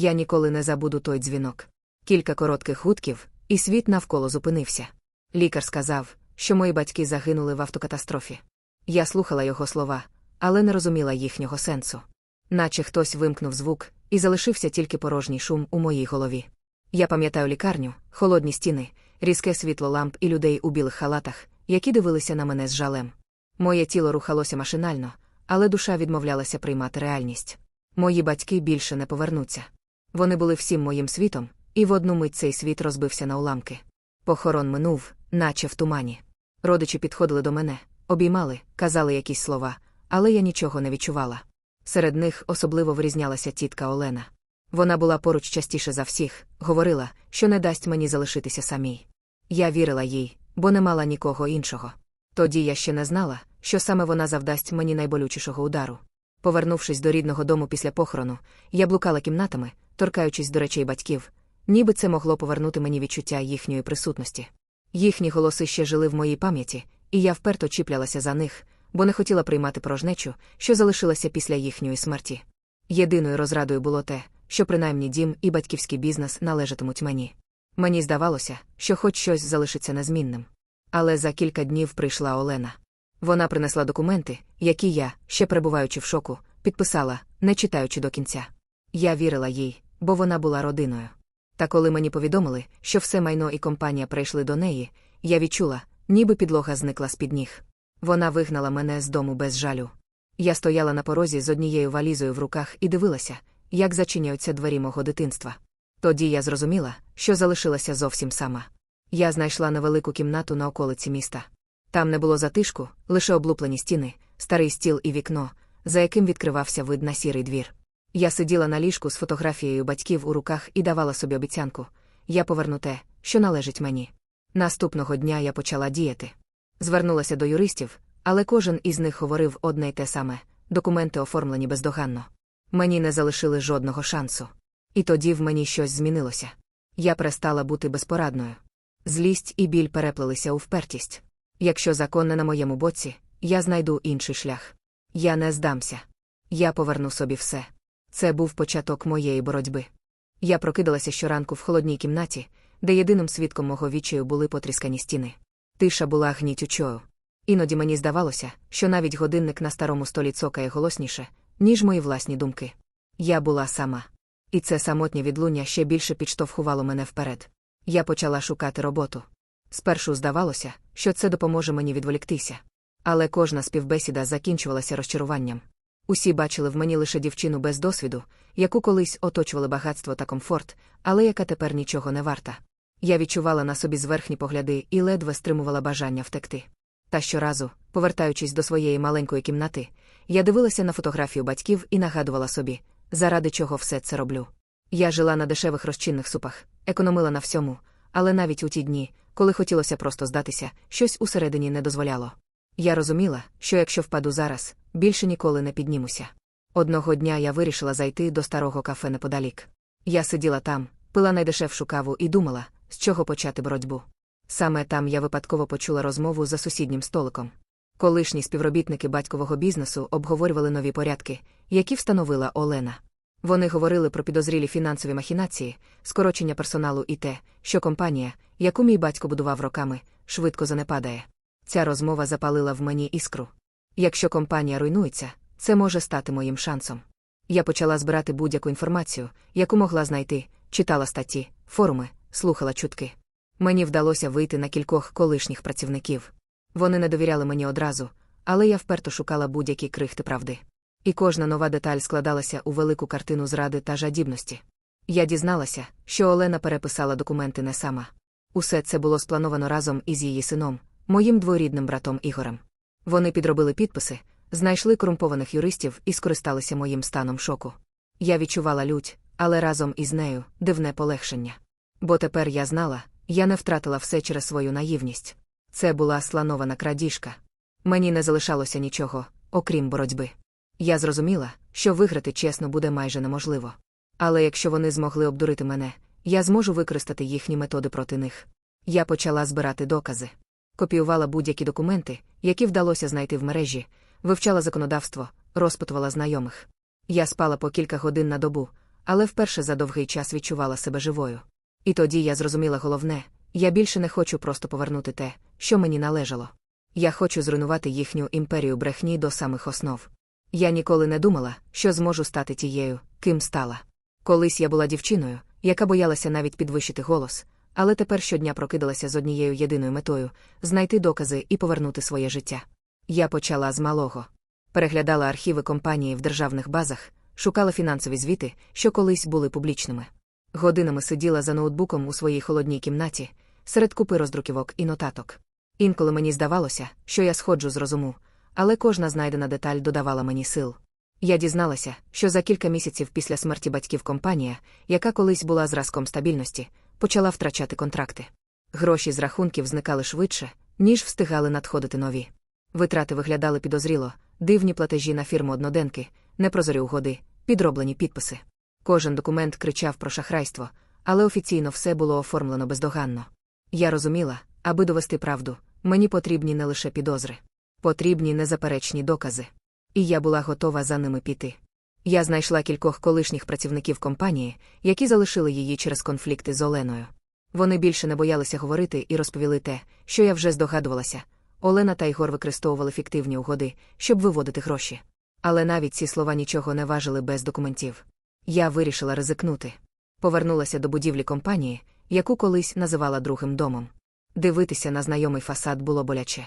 Я ніколи не забуду той дзвінок. Кілька коротких гудків, і світ навколо зупинився. Лікар сказав, що мої батьки загинули в автокатастрофі. Я слухала його слова, але не розуміла їхнього сенсу. Наче хтось вимкнув звук, і залишився тільки порожній шум у моїй голові. Я пам'ятаю лікарню, холодні стіни, різке світло ламп і людей у білих халатах, які дивилися на мене з жалем. Моє тіло рухалося машинально, але душа відмовлялася приймати реальність. Мої батьки більше не повернуться. Вони були всім моїм світом, і в одну мить цей світ розбився на уламки. Похорон минув, наче в тумані. Родичі підходили до мене, обіймали, казали якісь слова, але я нічого не відчувала. Серед них особливо вирізнялася тітка Олена. Вона була поруч частіше за всіх, говорила, що не дасть мені залишитися самій. Я вірила їй, бо не мала нікого іншого. Тоді я ще не знала, що саме вона завдасть мені найболючішого удару. Повернувшись до рідного дому після похорону, я блукала кімнатами, торкаючись до речей батьків, ніби це могло повернути мені відчуття їхньої присутності. Їхні голоси ще жили в моїй пам'яті, і я вперто чіплялася за них, бо не хотіла приймати порожнечу, що залишилася після їхньої смерті. Єдиною розрадою було те, що принаймні дім і батьківський бізнес належатимуть мені. Мені здавалося, що хоч щось залишиться незмінним. Але за кілька днів прийшла Олена. Вона принесла документи, які я, ще перебуваючи в шоку, підписала, не читаючи до кінця. Я вірила їй, бо вона була родиною. Та коли мені повідомили, що все майно і компанія прийшли до неї, я відчула, ніби підлога зникла з-під ніг. Вона вигнала мене з дому без жалю. Я стояла на порозі з однією валізою в руках і дивилася, як зачиняються двері мого дитинства. Тоді я зрозуміла, що залишилася зовсім сама. Я знайшла невелику кімнату на околиці міста. Там не було затишку, лише облуплені стіни, старий стіл і вікно, за яким відкривався вид на сірий двір. Я сиділа на ліжку з фотографією батьків у руках і давала собі обіцянку я поверну те, що належить мені. Наступного дня я почала діяти. Звернулася до юристів, але кожен із них говорив одне й те саме документи оформлені бездоганно. Мені не залишили жодного шансу. І тоді в мені щось змінилося. Я перестала бути безпорадною. Злість і біль переплелися у впертість. Якщо закон не на моєму боці, я знайду інший шлях. Я не здамся. Я поверну собі все. Це був початок моєї боротьби. Я прокидалася щоранку в холодній кімнаті, де єдиним свідком мого вічаю були потріскані стіни. Тиша була гнітючою. Іноді мені здавалося, що навіть годинник на старому столі цокає голосніше, ніж мої власні думки. Я була сама. І це самотнє відлуння ще більше підштовхувало мене вперед. Я почала шукати роботу. Спершу здавалося, що це допоможе мені відволіктися. Але кожна співбесіда закінчувалася розчаруванням. Усі бачили в мені лише дівчину без досвіду, яку колись оточували багатство та комфорт, але яка тепер нічого не варта. Я відчувала на собі зверхні погляди і ледве стримувала бажання втекти. Та щоразу, повертаючись до своєї маленької кімнати, я дивилася на фотографію батьків і нагадувала собі, заради чого все це роблю. Я жила на дешевих розчинних супах, економила на всьому, але навіть у ті дні, коли хотілося просто здатися, щось усередині не дозволяло. Я розуміла, що якщо впаду зараз, більше ніколи не піднімуся. Одного дня я вирішила зайти до старого кафе неподалік. Я сиділа там, пила найдешевшу каву і думала, з чого почати боротьбу. Саме там я випадково почула розмову за сусіднім столиком. Колишні співробітники батькового бізнесу обговорювали нові порядки, які встановила Олена. Вони говорили про підозрілі фінансові махінації, скорочення персоналу і те, що компанія, яку мій батько будував роками, швидко занепадає. Ця розмова запалила в мені іскру. Якщо компанія руйнується, це може стати моїм шансом. Я почала збирати будь-яку інформацію, яку могла знайти, читала статті, форуми, слухала чутки. Мені вдалося вийти на кількох колишніх працівників. Вони не довіряли мені одразу, але я вперто шукала будь-які крихти правди. І кожна нова деталь складалася у велику картину зради та жадібності. Я дізналася, що Олена переписала документи не сама. Усе це було сплановано разом із її сином, моїм дворідним братом Ігорем. Вони підробили підписи, знайшли корумпованих юристів і скористалися моїм станом шоку. Я відчувала лють, але разом із нею дивне полегшення. Бо тепер я знала, я не втратила все через свою наївність. Це була сланована крадіжка. Мені не залишалося нічого, окрім боротьби. Я зрозуміла, що виграти чесно буде майже неможливо. Але якщо вони змогли обдурити мене, я зможу використати їхні методи проти них. Я почала збирати докази. Копіювала будь-які документи, які вдалося знайти в мережі, вивчала законодавство, розпитувала знайомих. Я спала по кілька годин на добу, але вперше за довгий час відчувала себе живою. І тоді я зрозуміла головне я більше не хочу просто повернути те, що мені належало. Я хочу зруйнувати їхню імперію брехні до самих основ. Я ніколи не думала, що зможу стати тією, ким стала. Колись я була дівчиною, яка боялася навіть підвищити голос, але тепер щодня прокидалася з однією єдиною метою знайти докази і повернути своє життя. Я почала з малого. Переглядала архіви компанії в державних базах, шукала фінансові звіти, що колись були публічними. Годинами сиділа за ноутбуком у своїй холодній кімнаті, серед купи роздруківок і нотаток. Інколи мені здавалося, що я сходжу з розуму, але кожна знайдена деталь додавала мені сил. Я дізналася, що за кілька місяців після смерті батьків компанія, яка колись була зразком стабільності, почала втрачати контракти. Гроші з рахунків зникали швидше, ніж встигали надходити нові. Витрати виглядали підозріло, дивні платежі на фірму одноденки, непрозорі угоди, підроблені підписи. Кожен документ кричав про шахрайство, але офіційно все було оформлено бездоганно. Я розуміла, аби довести правду, мені потрібні не лише підозри, потрібні незаперечні докази. І я була готова за ними піти. Я знайшла кількох колишніх працівників компанії, які залишили її через конфлікти з Оленою. Вони більше не боялися говорити і розповіли те, що я вже здогадувалася. Олена та Ігор використовували фіктивні угоди, щоб виводити гроші. Але навіть ці слова нічого не важили без документів. Я вирішила ризикнути. Повернулася до будівлі компанії, яку колись називала другим домом. Дивитися на знайомий фасад було боляче.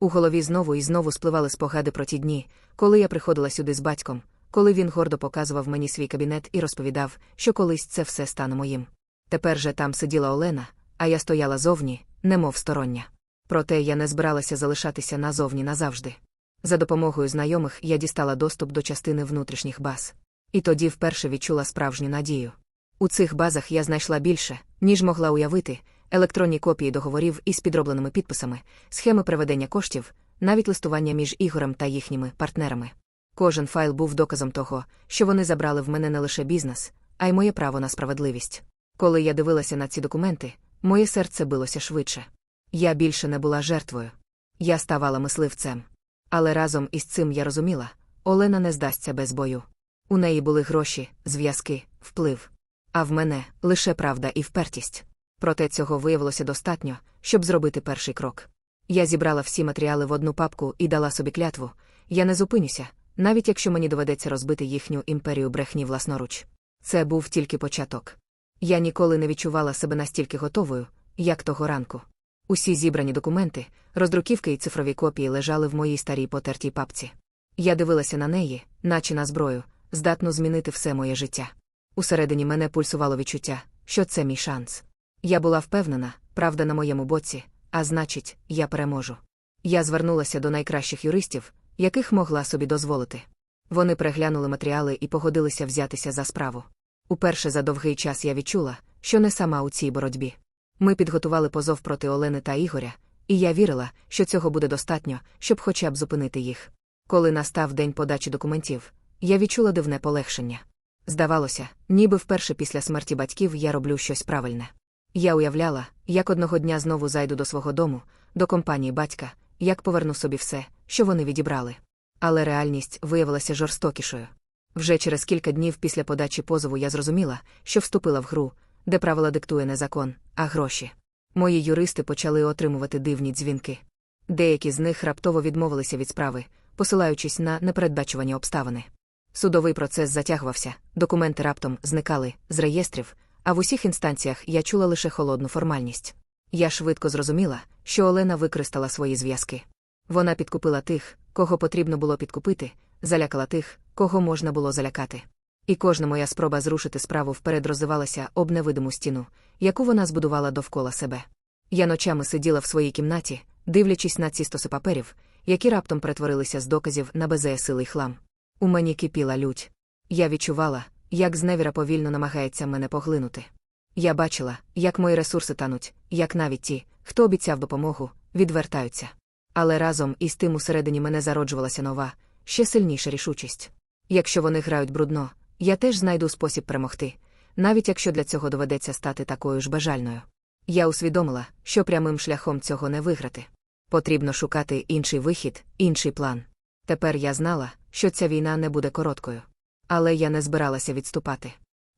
У голові знову і знову спливали спогади про ті дні, коли я приходила сюди з батьком, коли він гордо показував мені свій кабінет і розповідав, що колись це все стане моїм. Тепер же там сиділа Олена, а я стояла зовні, немов стороння. Проте я не збиралася залишатися назовні назавжди. За допомогою знайомих я дістала доступ до частини внутрішніх баз. І тоді вперше відчула справжню надію. У цих базах я знайшла більше, ніж могла уявити, електронні копії договорів із підробленими підписами, схеми приведення коштів, навіть листування між Ігорем та їхніми партнерами. Кожен файл був доказом того, що вони забрали в мене не лише бізнес, а й моє право на справедливість. Коли я дивилася на ці документи, моє серце билося швидше. Я більше не була жертвою. Я ставала мисливцем. Але разом із цим я розуміла, Олена не здасться без бою. У неї були гроші, зв'язки, вплив. А в мене лише правда і впертість. Проте цього виявилося достатньо, щоб зробити перший крок. Я зібрала всі матеріали в одну папку і дала собі клятву я не зупинюся, навіть якщо мені доведеться розбити їхню імперію брехні власноруч. Це був тільки початок. Я ніколи не відчувала себе настільки готовою, як того ранку. Усі зібрані документи, роздруківки і цифрові копії лежали в моїй старій потертій папці. Я дивилася на неї, наче на зброю, здатну змінити все моє життя. Усередині мене пульсувало відчуття, що це мій шанс. Я була впевнена, правда на моєму боці, а значить, я переможу. Я звернулася до найкращих юристів, яких могла собі дозволити. Вони переглянули матеріали і погодилися взятися за справу. Уперше за довгий час я відчула, що не сама у цій боротьбі. Ми підготували позов проти Олени та Ігоря, і я вірила, що цього буде достатньо, щоб хоча б зупинити їх. Коли настав день подачі документів, я відчула дивне полегшення. Здавалося, ніби вперше після смерті батьків я роблю щось правильне. Я уявляла, як одного дня знову зайду до свого дому, до компанії батька, як поверну собі все, що вони відібрали. Але реальність виявилася жорстокішою. Вже через кілька днів після подачі позову я зрозуміла, що вступила в гру, де правила диктує не закон, а гроші. Мої юристи почали отримувати дивні дзвінки. Деякі з них раптово відмовилися від справи, посилаючись на непередбачувані обставини. Судовий процес затягувався, документи раптом зникали з реєстрів, а в усіх інстанціях я чула лише холодну формальність. Я швидко зрозуміла, що Олена використала свої зв'язки. Вона підкупила тих, кого потрібно було підкупити, залякала тих, кого можна було залякати. І кожна моя спроба зрушити справу вперед розвивалася об невидиму стіну, яку вона збудувала довкола себе. Я ночами сиділа в своїй кімнаті, дивлячись на ці стоси паперів, які раптом перетворилися з доказів на безеясилий хлам. У мені кипіла лють. Я відчувала, як зневіра повільно намагається мене поглинути. Я бачила, як мої ресурси тануть, як навіть ті, хто обіцяв допомогу, відвертаються. Але разом із тим усередині мене зароджувалася нова, ще сильніша рішучість. Якщо вони грають брудно, я теж знайду спосіб перемогти, навіть якщо для цього доведеться стати такою ж бажальною. Я усвідомила, що прямим шляхом цього не виграти. Потрібно шукати інший вихід, інший план. Тепер я знала, що ця війна не буде короткою. Але я не збиралася відступати.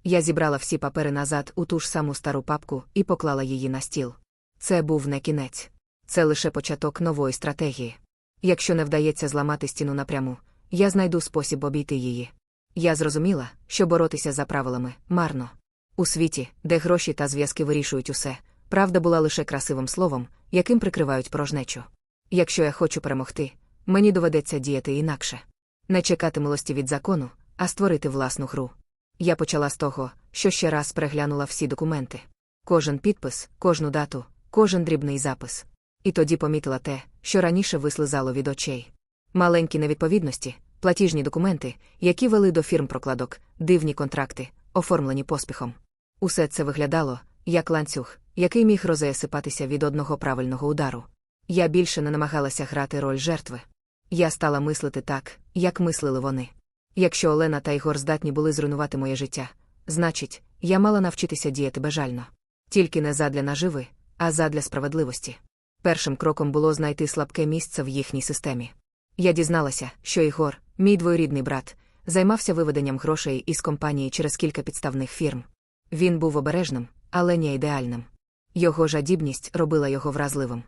Я зібрала всі папери назад у ту ж саму стару папку і поклала її на стіл. Це був не кінець. Це лише початок нової стратегії. Якщо не вдається зламати стіну напряму, я знайду спосіб обійти її. Я зрозуміла, що боротися за правилами марно. У світі, де гроші та зв'язки вирішують усе, правда була лише красивим словом, яким прикривають порожнечу. Якщо я хочу перемогти, мені доведеться діяти інакше. Не чекати милості від закону, а створити власну гру. Я почала з того, що ще раз переглянула всі документи. Кожен підпис, кожну дату, кожен дрібний запис. І тоді помітила те, що раніше вислизало від очей. Маленькі невідповідності, платіжні документи, які вели до фірм прокладок, дивні контракти, оформлені поспіхом. Усе це виглядало, як ланцюг, який міг розеясипатися від одного правильного удару. Я більше не намагалася грати роль жертви. Я стала мислити так, як мислили вони. Якщо Олена та Ігор здатні були зруйнувати моє життя, значить, я мала навчитися діяти бажально. Тільки не задля наживи, а задля справедливості. Першим кроком було знайти слабке місце в їхній системі. Я дізналася, що Ігор, мій двоюрідний брат, займався виведенням грошей із компанії через кілька підставних фірм. Він був обережним, але не ідеальним. Його жадібність робила його вразливим.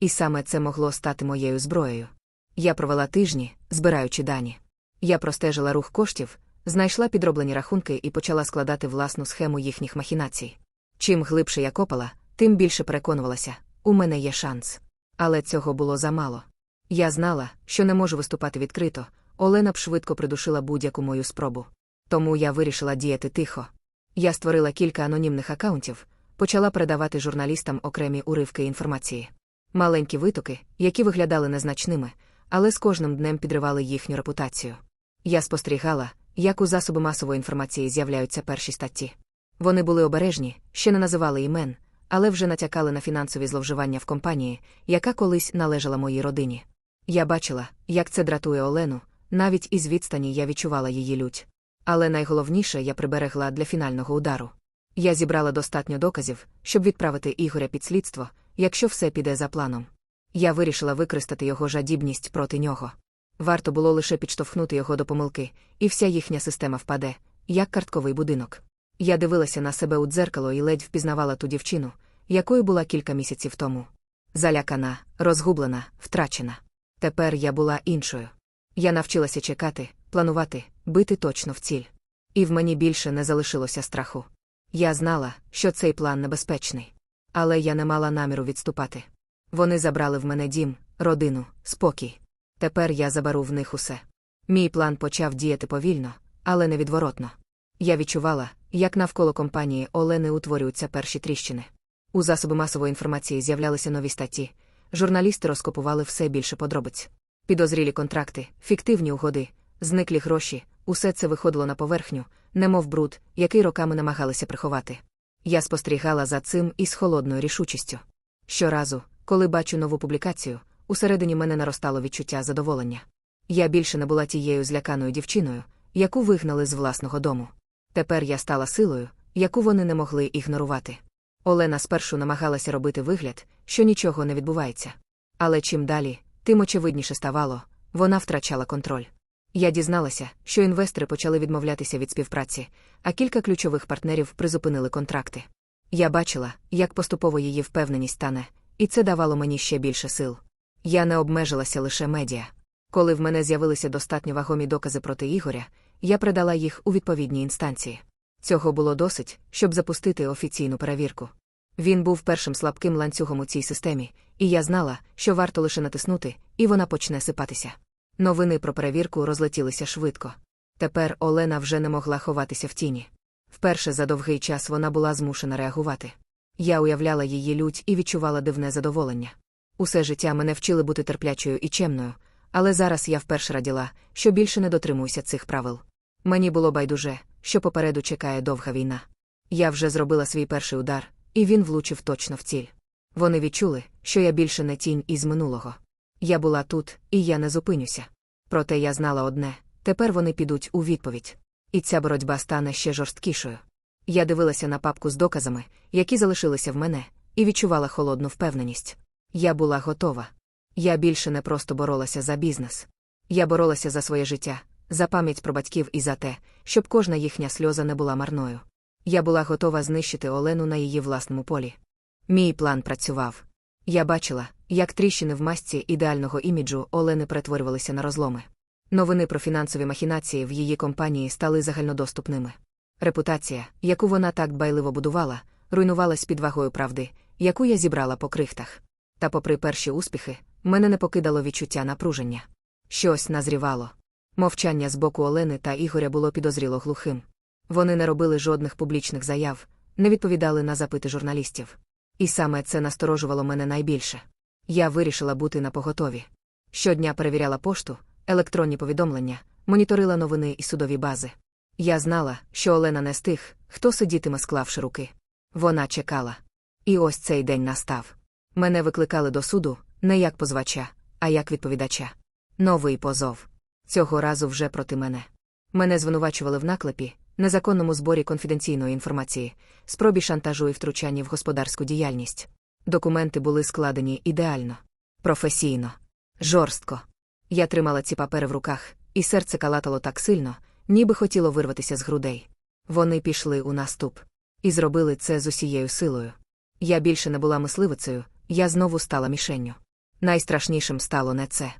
І саме це могло стати моєю зброєю. Я провела тижні, збираючи дані. Я простежила рух коштів, знайшла підроблені рахунки і почала складати власну схему їхніх махінацій. Чим глибше я копала, тим більше переконувалася, у мене є шанс. Але цього було замало. Я знала, що не можу виступати відкрито, Олена б швидко придушила будь-яку мою спробу. Тому я вирішила діяти тихо. Я створила кілька анонімних акаунтів, почала передавати журналістам окремі уривки інформації. Маленькі витоки, які виглядали незначними, але з кожним днем підривали їхню репутацію. Я спостерігала, як у засоби масової інформації з'являються перші статті. Вони були обережні, ще не називали імен, але вже натякали на фінансові зловживання в компанії, яка колись належала моїй родині. Я бачила, як це дратує Олену, навіть із відстані я відчувала її лють. Але найголовніше я приберегла для фінального удару. Я зібрала достатньо доказів, щоб відправити Ігоря під слідство, якщо все піде за планом. Я вирішила використати його жадібність проти нього. Варто було лише підштовхнути його до помилки, і вся їхня система впаде, як картковий будинок. Я дивилася на себе у дзеркало і ледь впізнавала ту дівчину, якою була кілька місяців тому. Залякана, розгублена, втрачена. Тепер я була іншою. Я навчилася чекати, планувати, бити точно в ціль. І в мені більше не залишилося страху. Я знала, що цей план небезпечний. Але я не мала наміру відступати. Вони забрали в мене дім, родину, спокій. Тепер я заберу в них усе. Мій план почав діяти повільно, але невідворотно. Я відчувала, як навколо компанії Олени утворюються перші тріщини. У засоби масової інформації з'являлися нові статті. Журналісти розкопували все більше подробиць. Підозрілі контракти, фіктивні угоди, зниклі гроші, усе це виходило на поверхню, немов бруд, який роками намагалися приховати. Я спостерігала за цим із холодною рішучістю. Щоразу, коли бачу нову публікацію, усередині мене наростало відчуття задоволення. Я більше не була тією зляканою дівчиною, яку вигнали з власного дому. Тепер я стала силою, яку вони не могли ігнорувати. Олена спершу намагалася робити вигляд, що нічого не відбувається. Але чим далі, тим очевидніше ставало, вона втрачала контроль. Я дізналася, що інвестори почали відмовлятися від співпраці, а кілька ключових партнерів призупинили контракти. Я бачила, як поступово її впевненість стане, і це давало мені ще більше сил. Я не обмежилася лише медіа. Коли в мене з'явилися достатньо вагомі докази проти Ігоря, я придала їх у відповідні інстанції. Цього було досить, щоб запустити офіційну перевірку. Він був першим слабким ланцюгом у цій системі, і я знала, що варто лише натиснути, і вона почне сипатися. Новини про перевірку розлетілися швидко. Тепер Олена вже не могла ховатися в тіні. Вперше за довгий час вона була змушена реагувати. Я уявляла її лють і відчувала дивне задоволення. Усе життя мене вчили бути терплячою і чемною, але зараз я вперше раділа, що більше не дотримуюся цих правил. Мені було байдуже, що попереду чекає довга війна. Я вже зробила свій перший удар, і він влучив точно в ціль. Вони відчули, що я більше не тінь із минулого. Я була тут, і я не зупинюся. Проте я знала одне тепер вони підуть у відповідь. І ця боротьба стане ще жорсткішою. Я дивилася на папку з доказами, які залишилися в мене, і відчувала холодну впевненість. Я була готова. Я більше не просто боролася за бізнес. Я боролася за своє життя, за пам'ять про батьків і за те, щоб кожна їхня сльоза не була марною. Я була готова знищити Олену на її власному полі. Мій план працював. Я бачила, як тріщини в масці ідеального іміджу Олени перетворювалися на розломи. Новини про фінансові махінації в її компанії стали загальнодоступними. Репутація, яку вона так дбайливо будувала, руйнувалась під вагою правди, яку я зібрала по крихтах. Та, попри перші успіхи, мене не покидало відчуття напруження. Щось назрівало. Мовчання з боку Олени та Ігоря було підозріло глухим. Вони не робили жодних публічних заяв, не відповідали на запити журналістів. І саме це насторожувало мене найбільше. Я вирішила бути на поготові. Щодня перевіряла пошту, електронні повідомлення, моніторила новини і судові бази. Я знала, що Олена не з тих, хто сидітиме, склавши руки. Вона чекала. І ось цей день настав. Мене викликали до суду не як позвача, а як відповідача. Новий позов. Цього разу вже проти мене. Мене звинувачували в наклепі, незаконному зборі конфіденційної інформації, спробі шантажу і втручанні в господарську діяльність. Документи були складені ідеально, професійно, жорстко. Я тримала ці папери в руках, і серце калатало так сильно, ніби хотіло вирватися з грудей. Вони пішли у наступ. І зробили це з усією силою. Я більше не була мисливицею, я знову стала мішенню. Найстрашнішим стало не це.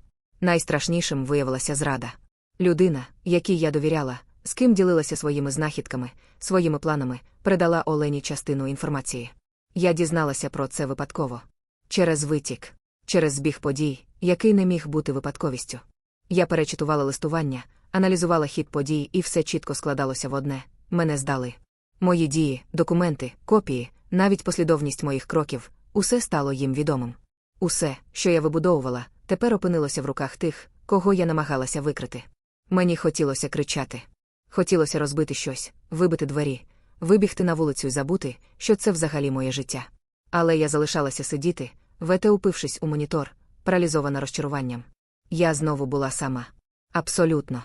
Найстрашнішим виявилася зрада. Людина, якій я довіряла, з ким ділилася своїми знахідками, своїми планами, передала Олені частину інформації. Я дізналася про це випадково. Через витік, через збіг подій, який не міг бути випадковістю. Я перечитувала листування, аналізувала хід подій, і все чітко складалося в одне мене здали. Мої дії, документи, копії, навіть послідовність моїх кроків, усе стало їм відомим. Усе, що я вибудовувала, тепер опинилося в руках тих, кого я намагалася викрити. Мені хотілося кричати. Хотілося розбити щось, вибити двері, вибігти на вулицю і забути, що це взагалі моє життя. Але я залишалася сидіти, вете упившись у монітор, паралізована розчаруванням. Я знову була сама. Абсолютно.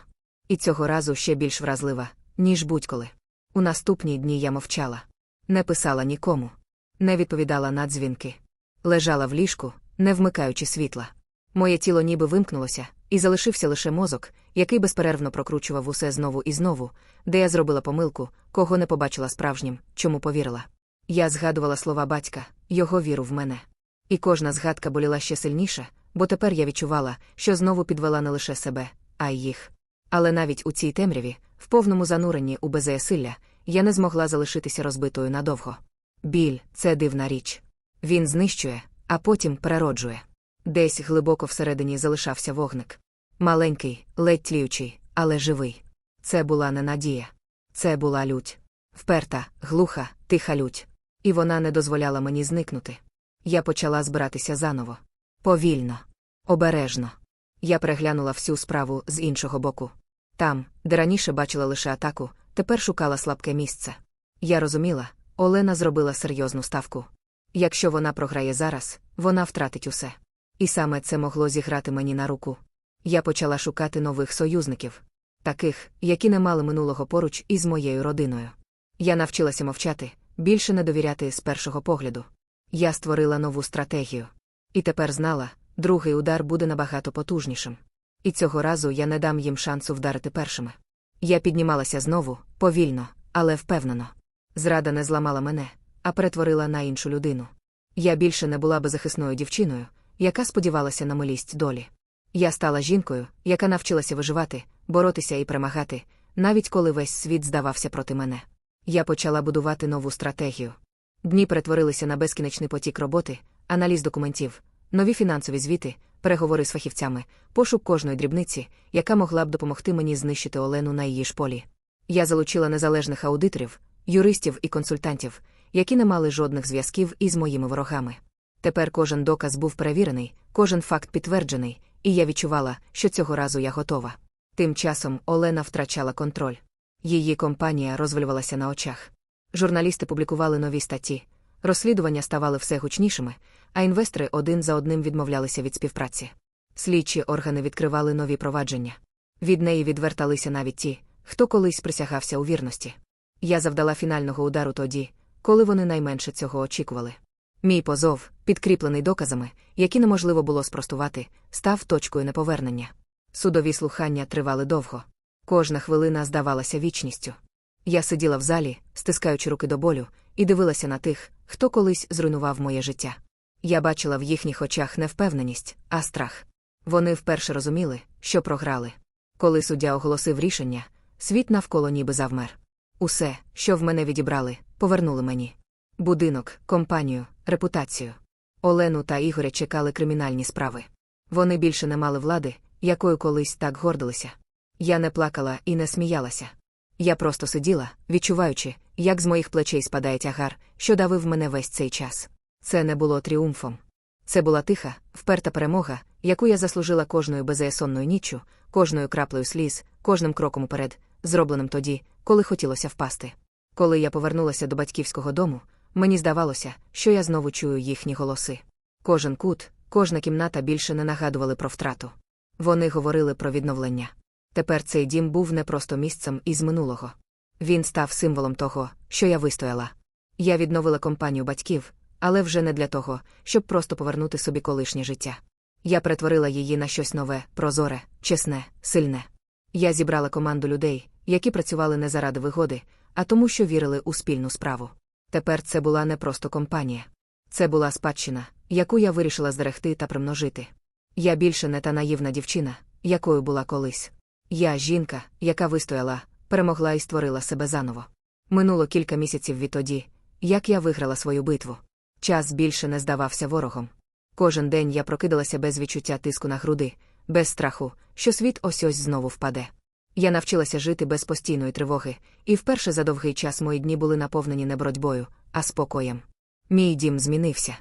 І цього разу ще більш вразлива, ніж будь-коли. У наступні дні я мовчала. Не писала нікому, не відповідала на дзвінки. Лежала в ліжку, не вмикаючи світла. Моє тіло ніби вимкнулося, і залишився лише мозок, який безперервно прокручував усе знову і знову, де я зробила помилку, кого не побачила справжнім, чому повірила. Я згадувала слова батька, його віру в мене. І кожна згадка боліла ще сильніше, бо тепер я відчувала, що знову підвела не лише себе, а й їх. Але навіть у цій темряві, в повному зануренні у беззасилля, я не змогла залишитися розбитою надовго. Біль це дивна річ. Він знищує, а потім перероджує. Десь глибоко всередині залишався вогник. Маленький, ледь тліючий, але живий. Це була не надія. Це була лють. Вперта, глуха, тиха лють. І вона не дозволяла мені зникнути. Я почала збиратися заново. Повільно, обережно. Я переглянула всю справу з іншого боку. Там, де раніше бачила лише атаку, тепер шукала слабке місце. Я розуміла, Олена зробила серйозну ставку. Якщо вона програє зараз, вона втратить усе. І саме це могло зіграти мені на руку. Я почала шукати нових союзників, таких, які не мали минулого поруч із моєю родиною. Я навчилася мовчати, більше не довіряти з першого погляду. Я створила нову стратегію. І тепер знала, другий удар буде набагато потужнішим. І цього разу я не дам їм шансу вдарити першими. Я піднімалася знову, повільно, але впевнено. Зрада не зламала мене, а перетворила на іншу людину. Я більше не була беззахисною дівчиною, яка сподівалася на милість долі. Я стала жінкою, яка навчилася виживати, боротися і перемагати, навіть коли весь світ здавався проти мене. Я почала будувати нову стратегію. Дні перетворилися на безкінечний потік роботи, аналіз документів, нові фінансові звіти, переговори з фахівцями, пошук кожної дрібниці, яка могла б допомогти мені знищити Олену на її ж полі. Я залучила незалежних аудиторів, юристів і консультантів, які не мали жодних зв'язків із моїми ворогами. Тепер кожен доказ був перевірений, кожен факт підтверджений, і я відчувала, що цього разу я готова. Тим часом Олена втрачала контроль. Її компанія розвалювалася на очах. Журналісти публікували нові статті, розслідування ставали все гучнішими, а інвестори один за одним відмовлялися від співпраці. Слідчі органи відкривали нові провадження. Від неї відверталися навіть ті, хто колись присягався у вірності. Я завдала фінального удару тоді, коли вони найменше цього очікували. Мій позов, підкріплений доказами, які неможливо було спростувати, став точкою неповернення. Судові слухання тривали довго. Кожна хвилина здавалася вічністю. Я сиділа в залі, стискаючи руки до болю, і дивилася на тих, хто колись зруйнував моє життя. Я бачила в їхніх очах не впевненість, а страх. Вони вперше розуміли, що програли. Коли суддя оголосив рішення, світ навколо ніби завмер. Усе, що в мене відібрали, повернули мені. Будинок, компанію, репутацію. Олену та Ігоря чекали кримінальні справи. Вони більше не мали влади, якою колись так гордилися. Я не плакала і не сміялася. Я просто сиділа, відчуваючи, як з моїх плечей спадає тягар, що давив мене весь цей час. Це не було тріумфом. Це була тиха, вперта перемога, яку я заслужила кожною беззаясонною ніччю, кожною краплею сліз, кожним кроком уперед, зробленим тоді, коли хотілося впасти. Коли я повернулася до батьківського дому, мені здавалося, що я знову чую їхні голоси. Кожен кут, кожна кімната більше не нагадували про втрату. Вони говорили про відновлення. Тепер цей дім був не просто місцем із минулого. Він став символом того, що я вистояла. Я відновила компанію батьків, але вже не для того, щоб просто повернути собі колишнє життя. Я перетворила її на щось нове, прозоре, чесне, сильне. Я зібрала команду людей, які працювали не заради вигоди, а тому, що вірили у спільну справу. Тепер це була не просто компанія. Це була спадщина, яку я вирішила зберегти та примножити. Я більше не та наївна дівчина, якою була колись. Я жінка, яка вистояла, перемогла і створила себе заново. Минуло кілька місяців відтоді, як я виграла свою битву. Час більше не здавався ворогом. Кожен день я прокидалася без відчуття тиску на груди, без страху, що світ ось ось знову впаде. Я навчилася жити без постійної тривоги, і вперше за довгий час мої дні були наповнені не боротьбою, а спокоєм. Мій дім змінився.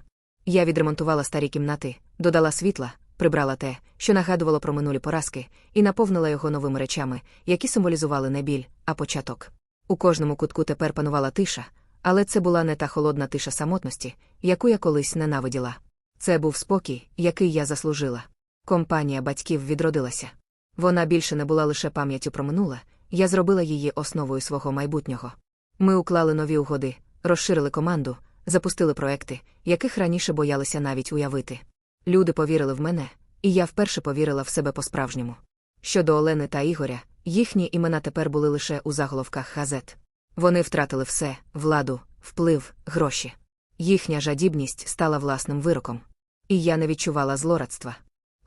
Я відремонтувала старі кімнати, додала світла, прибрала те, що нагадувало про минулі поразки, і наповнила його новими речами, які символізували не біль, а початок. У кожному кутку тепер панувала тиша, але це була не та холодна тиша самотності, яку я колись ненавиділа. Це був спокій, який я заслужила. Компанія батьків відродилася. Вона більше не була лише пам'яттю про минуле, я зробила її основою свого майбутнього. Ми уклали нові угоди, розширили команду, запустили проекти, яких раніше боялися навіть уявити. Люди повірили в мене, і я вперше повірила в себе по-справжньому. Щодо Олени та Ігоря, їхні імена тепер були лише у заголовках газет. Вони втратили все владу, вплив, гроші. Їхня жадібність стала власним вироком. І я не відчувала злорадства.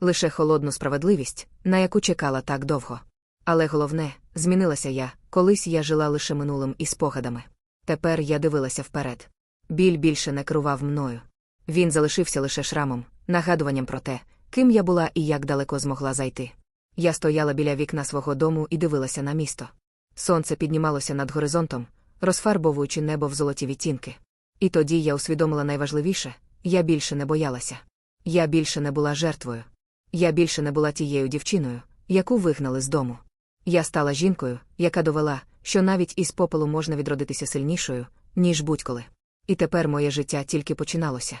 Лише холодну справедливість, на яку чекала так довго. Але головне, змінилася я, колись я жила лише минулим і спогадами. Тепер я дивилася вперед. Біль більше не керував мною. Він залишився лише шрамом, нагадуванням про те, ким я була і як далеко змогла зайти. Я стояла біля вікна свого дому і дивилася на місто. Сонце піднімалося над горизонтом, розфарбовуючи небо в золоті відтінки. І тоді я усвідомила найважливіше я більше не боялася. Я більше не була жертвою. Я більше не була тією дівчиною, яку вигнали з дому. Я стала жінкою, яка довела, що навіть із попелу можна відродитися сильнішою, ніж будь-коли. І тепер моє життя тільки починалося.